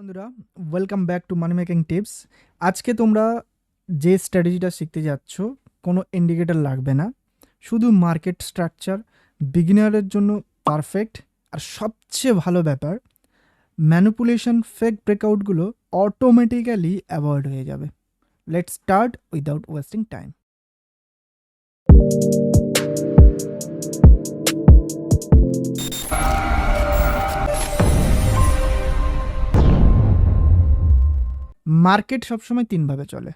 বন্ধুরা welcome back to money making tips আজকে তোমরা যে স্ট্র্যাটেজিটা শিখতে যাচ্ছ, কোনো ইন্ডিকেটর লাগবে না। শুধু মার্কেট স্ট্রাকচার বিগিনারের জন্য পারফেক্ট আর সবচেয়ে ভালো ব্যাপার ম্যানুপুলেশন ফেক ব্রেকআউটগুলো অটোমেটিক্যালি অ্যাভয়েড হয়ে যাবে। Let start without wasting time market সবসময় তিনভাবে চলে।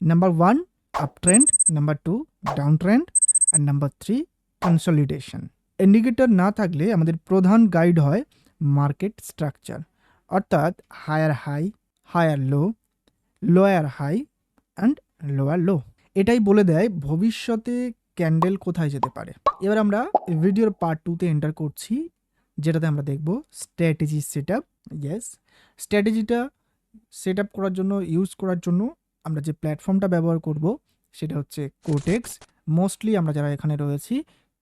Number one up trend number two down trend and number three, consolidation. Indicator না থাকলে আমাদের প্রধান গাইড হয় মার্কেট স্ট্রাকচার, অর্থাৎ higher high, higher low, lower high and lower low. এটাই বলে দেয় ভবিষ্যতে ক্যান্ডেল কোথায় যেতে পারে। এবার আমরা ভিডিওর পার্ট টুতে এন্টার করছি, যেটাতে আমরা দেখব স্ট্র্যাটেজি সেট আপ ইয়েস স্ট্র্যাটেজিটা সেট আপ করার জন্য ইউজ করার জন্য আমরা যে প্ল্যাটফর্মটা ব্যবহার করব, সেটা হচ্ছে কোটেক্স মোস্টলি আমরা যারা এখানে রয়েছি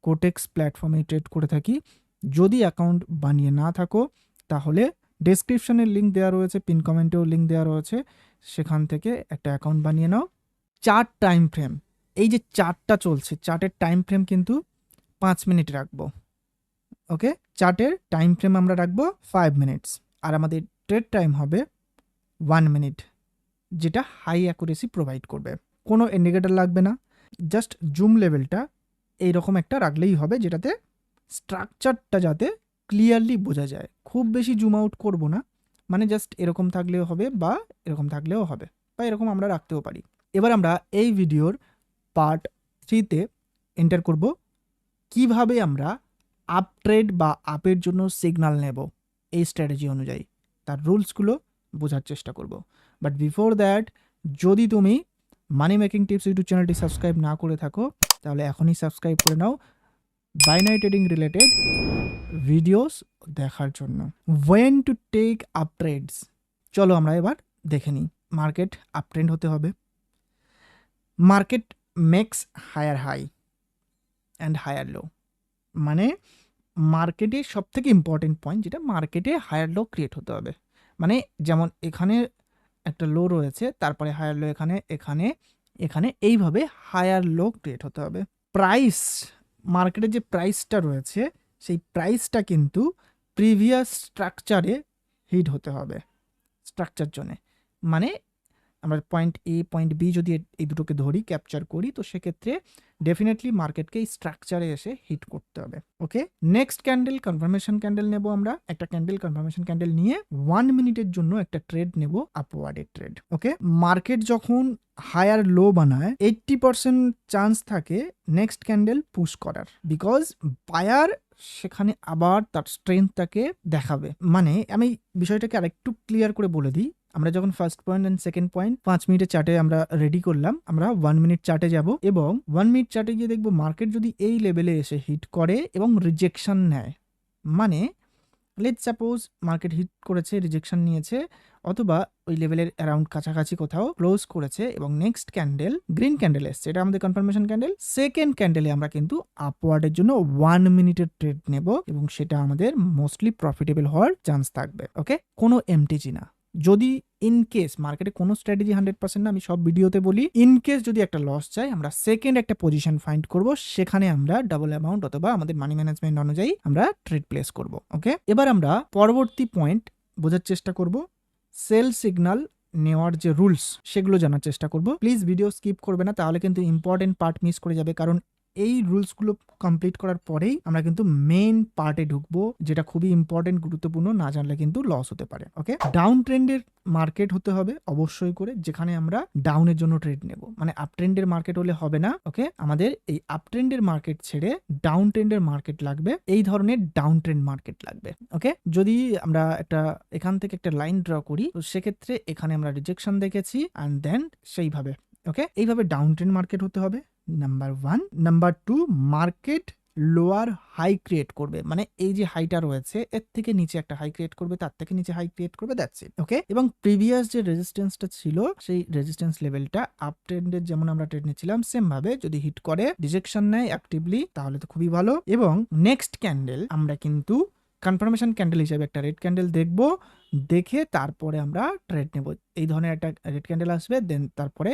কোটেক্স প্ল্যাটফর্মে ট্রেড করে থাকি। যদি অ্যাকাউন্ট বানিয়ে না থাকো, তাহলে ডেসক্রিপশনের লিঙ্ক দেওয়া রয়েছে পিন কমেন্টেও লিঙ্ক দেওয়া রয়েছে, সেখান থেকে একটা অ্যাকাউন্ট বানিয়ে নাও। চার টাইম ফ্রেম এই যে চারটা চলছে চার্টের টাইম ফ্রেম কিন্তু পাঁচ মিনিট রাখব। ওকে চার্টের টাইম ফ্রেম আমরা রাখব ফাইভ মিনিটস আর আমাদের ট্রেড টাইম হবে ওয়ান মিনিট যেটা হাই অ্যাকুরেসি প্রোভাইড করবে। কোনো ইন্ডিকেটার লাগবে না। জাস্ট জুম লেভেলটা এইরকম একটা রাখলেই হবে, যেটাতে স্ট্রাকচারটা যাতে ক্লিয়ারলি বোঝা যায়। খুব বেশি জুম আউট করব না মানে জাস্ট এরকম থাকলেও হবে বা এরকম থাকলেও হবে, বা এরকম আমরা রাখতেও পারি। এবার আমরা এই ভিডিওর পার্ট থ্রিতে এন্টার করব, কীভাবে আমরা আপ ট্রেড বা আপের জন্য সিগনাল নেব, এই স্ট্র্যাটেজি অনুযায়ী। তার রুলসগুলো বোঝার চেষ্টা করব। বাট বিফোর দ্যাট যদি তুমি মানি মেকিং টিপস ইউটিউব চ্যানেলটি সাবস্ক্রাইব না করে থাকো, তাহলে এখনই সাবস্ক্রাইব করে নাও বাইনাই ট্রেডিং রিলেটেড ভিডিওস দেখার জন্য। When to take up trades চলো আমরা এবার দেখে নিই মার্কেট আপ ট্রেন্ড হতে হবে। Market makes higher high and higher low মানে মার্কেটে সব থেকে ইম্পর্টেন্ট পয়েন্ট যেটা মার্কেটে হায়ার লো ক্রিয়েট হতে হবে। মানে যেমন এখানে একটা লো রয়েছে, তারপরে হায়ার লো এখানে এখানে এখানে এইভাবে হায়ার লো ক্রিয়েট হতে হবে। প্রাইস মার্কেটে যে প্রাইসটা রয়েছে, সেই প্রাইসটা কিন্তু প্রিভিয়াস স্ট্রাকচারে হিট হতে হবে স্ট্রাকচার জন্যে মানে আমরা পয়েন্ট এ পয়েন্ট বি যদি এই দুটোকে ধরি ক্যাপচার করি, তো সেক্ষেত্রে ডেফিনেটলি মার্কেটকে এই স্ট্রাকচারে এসে হিট করতে হবে। Okay next candle confirmation candle নেব আমরা। একটা ক্যান্ডেল কনফার্মেশন ক্যান্ডেল নিয়ে ওয়ান মিনিটের জন্য একটা ট্রেড নেব আপওয়ার্ডের ট্রেড ওকে মার্কেট যখন হায়ার লো বানায় এইট্টি পার্সেন্ট চান্স থাকে নেক্সট ক্যান্ডেল পুশ করার। বিকজ বায়ার সেখানে আবার তার স্ট্রেংথটাকে দেখাবে। মানে আমি বিষয়টাকে আরেকটু ক্লিয়ার করে বলে দিই। আমরা যখন first point and second point পাঁচ মিনিটের চার্টে আমরা রেডি করলাম, আমরা ওয়ান মিনিট চার্টে যাব এবং ওয়ান মিনিট চার্টে গিয়ে দেখব মার্কেট যদি এই লেভেলে এসে হিট করে এবং রিজেকশন নেয় মানে লেট সাপোজ মার্কেট হিট করেছে রিজেকশন নিয়েছে, অথবা ওই লেভেলের অ্যারাউন্ড কাছাকাছি কোথাও ক্লোজ করেছে এবং নেক্সট ক্যান্ডেল গ্রিন ক্যান্ডেল এসছে, এটা আমাদের কনফার্মেশন ক্যান্ডেল সেকেন্ড ক্যান্ডেলে আমরা কিন্তু আপওয়ার্ডের জন্য ওয়ান মিনিটের ট্রেড নেব এবং সেটা আমাদের মোস্টলি প্রফিটেবল হওয়ার চান্স থাকবে ওকে কোনো এমটিজি না। যদি ইন কেস মার্কেটে কোনো স্ট্র্যাটেজি হান্ড্রেড পার্সেন্ট না, আমি সব ভিডিওতে বলি ইন কেস যদি একটা লস চাই, আমরা সেকেন্ড একটা পজিশন ফাইন্ড করব, সেখানে আমরা ডাবল অ্যামাউন্ট অথবা আমাদের মানি ম্যানেজমেন্ট অনুযায়ী আমরা ট্রেড প্লেস করব ওকে এবার আমরা পরবর্তী পয়েন্ট বোঝার চেষ্টা করব সেল সিগন্যাল নেওয়ার যে রুলস সেগুলো জানার চেষ্টা করব। প্লিজ ভিডিও স্কিপ করবে না, তাহলে কিন্তু ইম্পর্টেন্ট পার্ট মিস করে যাবে, কারণ এই রুলসগুলো কমপ্লিট করার পরেই আমরা কিন্তু মেন পার্টে ঢুকবো, যেটা খুবই ইম্পর্টেন্ট গুরুত্বপূর্ণ, না জানলে কিন্তু লস হতে পারে ওকে ডাউন ট্রেন্ডের মার্কেট হতে হবে অবশ্যই করে, যেখানে আমরা ডাউনের জন্য ট্রেড নেব। মানে আপ ট্রেন্ডের মার্কেট হলে হবে না ওকে আমাদের এই আপ ট্রেন্ডের মার্কেট ছেড়ে ডাউন ট্রেন্ডের মার্কেট লাগবে, এই ধরনের ডাউন ট্রেন্ড মার্কেট লাগবে ওকে যদি আমরা একটা, এখান থেকে একটা লাইন ড্র করি, তো সেক্ষেত্রে এখানে আমরা রিজেকশন দেখেছি অ্যান্ড দেন সেইভাবে ওকে এইভাবে ডাউন ট্রেন্ড মার্কেট হতে হবে। Number one number two market lower high create করবে। মানে এই যে হাইটা রয়েছে, এর থেকে নিচে একটা হাই ক্রিয়েট করবে, তার থেকে নিচে হাই ক্রিয়েট করবে দ্যাটস ইট ওকে এবং প্রিভিয়াস যে রেজিস্ট্যান্সটা ছিল, সেই রেজিস্ট্যান্স লেভেলটা আপ ট্রেন্ডের যেমন আমরা ট্রেড নিচ্ছিলাম সেম ভাবে যদি হিট করে ডিজেকশন নেয় অ্যাক্টিভলি তাহলে তো খুবই ভালো। এবং নেক্সট ক্যান্ডেল আমরা কিন্তু কনফার্মেশন ক্যান্ডেল হিসেবে একটা রেড ক্যান্ডেল দেখব। দেখে তারপরে আমরা ট্রেড নেব। এই ধরনের একটা রেড ক্যান্ডেল আসবে দেন তারপরে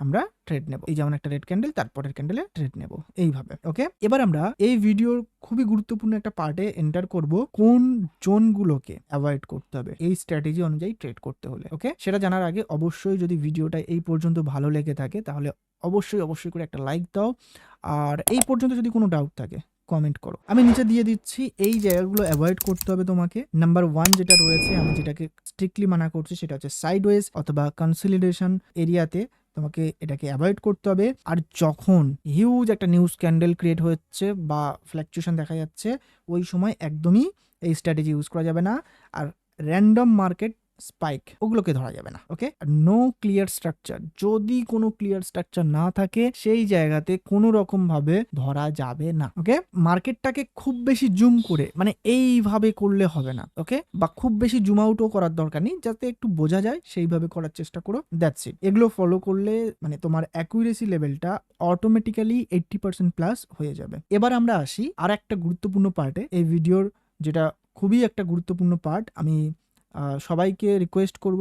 আমরা ট্রেড নেব। এই যেমন একটা রেড ক্যান্ডেল তারপরের ক্যান্ডেলে ট্রেড নেব। এইভাবে ওকে এবার আমরা এই ভিডিওর খুবই গুরুত্বপূর্ণ একটা পার্টে এন্টার করব, কোন জোনগুলোকে অ্যাভয়েড করতে হবে। এই স্ট্র্যাটেজি অনুযায়ী ট্রেড করতে হলে ওকে সেটা জানার আগে অবশ্যই যদি ভিডিওটা এই পর্যন্ত ভালো লেগে থাকে, তাহলে অবশ্যই অবশ্যই করে একটা লাইক দাও। আর এই পর্যন্ত যদি কোনো ডাউট থাকে কমেন্ট করো। আমি নিচে দিয়ে দিচ্ছি, এই জায়গাগুলো অ্যাভয়েড করতে হবে তোমাকে। নাম্বার ওয়ান যেটা রয়েছে, আমি যেটাকে স্ট্রিক্টলি মানা করছি, সেটা হচ্ছে সাইডওয়েজ অথবা কনসিলিডেশন এরিয়াতে তোমাকে এটাকে অ্যাভয়েড করতে হবে। আর যখন হিউজ একটা নিউজ ক্যান্ডেল ক্রিয়েট হচ্ছে বা ফ্ল্যাকচুয়েশন দেখা যাচ্ছে, ওই সময় একদমই এই স্ট্র্যাটেজি ইউজ করা যাবে না। আর র্যান্ডম মার্কেট স্পাইক ওগুলোকে ধরা যাবে না ওকে নো ক্লিয়ার স্ট্রাকচার যদি কোনো ক্লিয়ার স্ট্রাকচার না থাকে, সেই জায়গাতে কোনো রকম ভাবে ধরা যাবে না ওকে মার্কেটটাকে খুব বেশি জুম করে মানে এইভাবে করলে হবে না ওকে বা খুব বেশি জুম আউটও করার দরকার নেই, যাতে একটু বোঝা যায়, সেইভাবে করার চেষ্টা করো দ্যাটস ইট এগুলো ফলো করলে মানে তোমার অ্যাকুরেসি লেভেলটা অটোমেটিক্যালি এইট্টি পার্সেন্ট প্লাস হয়ে যাবে। এবার আমরা আসি আর একটা গুরুত্বপূর্ণ পার্টে এই ভিডিওর যেটা খুবই একটা গুরুত্বপূর্ণ পার্ট আমি সবাইকে রিকোয়েস্ট করব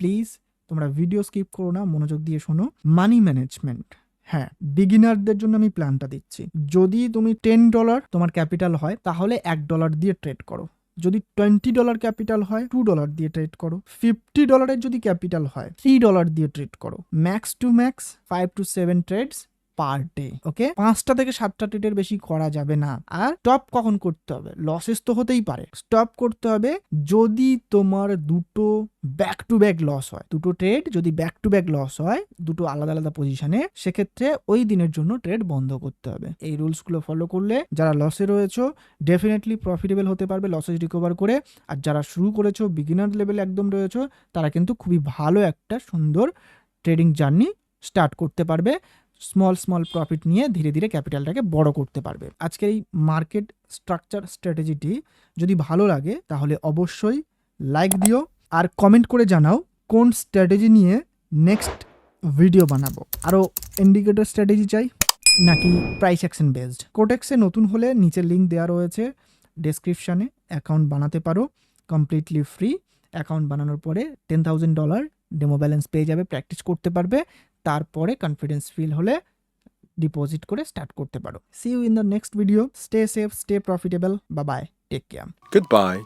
প্লিজ তোমরা ভিডিও স্কিপ করো না, মনোযোগ দিয়ে শোনো। মানি ম্যানেজমেন্ট হ্যাঁ বিগিনারদের জন্য আমি প্ল্যানটা দিচ্ছি। যদি তুমি টেন ডলার তোমার ক্যাপিটাল হয়, তাহলে এক ডলার দিয়ে ট্রেড করো। যদি টোয়েন্টি ডলার ক্যাপিটাল হয় টু ডলার দিয়ে ট্রেড করো। ফিফটি ডলারের যদি ক্যাপিটাল হয় থ্রি ডলার দিয়ে ট্রেড করো। Max two max five to seven trades per day okay পাঁচটা থেকে সাতটা ট্রেডের বেশি করা যাবে না। আর স্টপ কখন করতে হবে? লসেস তো হতেই পারে। স্টপ করতে হবে যদি তোমার দুটো ব্যাক টু ব্যাক লস হয়। দুটো ট্রেড যদি ব্যাক টু ব্যাক লস হয় দুটো আলাদা আলাদা পজিশনে সেক্ষেত্রে ওই দিনের জন্য ট্রেড বন্ধ করতে হবে। এই রুলসগুলো ফলো করলে যারা লসে রয়েছো ডেফিনেটলি প্রফিটেবল হতে পারবে লসেস রিকভার করে। আর যারা শুরু করেছ বিগিনার লেভেল একদম রয়েছো তারা কিন্তু খুবই ভালো একটা সুন্দর ট্রেডিং জার্নি স্টার্ট করতে পারবে। স্মল স্মল প্রফিট নিয়ে ধীরে ধীরে ক্যাপিটালটাকে বড় করতে পারবে। আজকের এই মার্কেট স্ট্রাকচার স্ট্র্যাটেজিটি যদি ভালো লাগে, তাহলে অবশ্যই লাইক দিও আর কমেন্ট করে জানাও কোন স্ট্র্যাটেজি নিয়ে নেক্সট ভিডিও বানাবো। আরও ইন্ডিকেটর স্ট্র্যাটেজি চাই নাকি প্রাইস অ্যাকশন বেসড কোটেক্সে নতুন হলে নিচে লিঙ্ক দেওয়া রয়েছে ডেসক্রিপশানে অ্যাকাউন্ট বানাতে পারো কমপ্লিটলি ফ্রি অ্যাকাউন্ট বানানোর পরে ten thousand dollar demo balance পেয়ে যাবে প্র্যাকটিস করতে পারবে। তারপরে কনফিডেন্স ফিল হলে ডিপোজিট করে স্টার্ট করতে পারো। See you in the next video stay safe stay profitable বা বাই টেক কেয়ার Goodbye.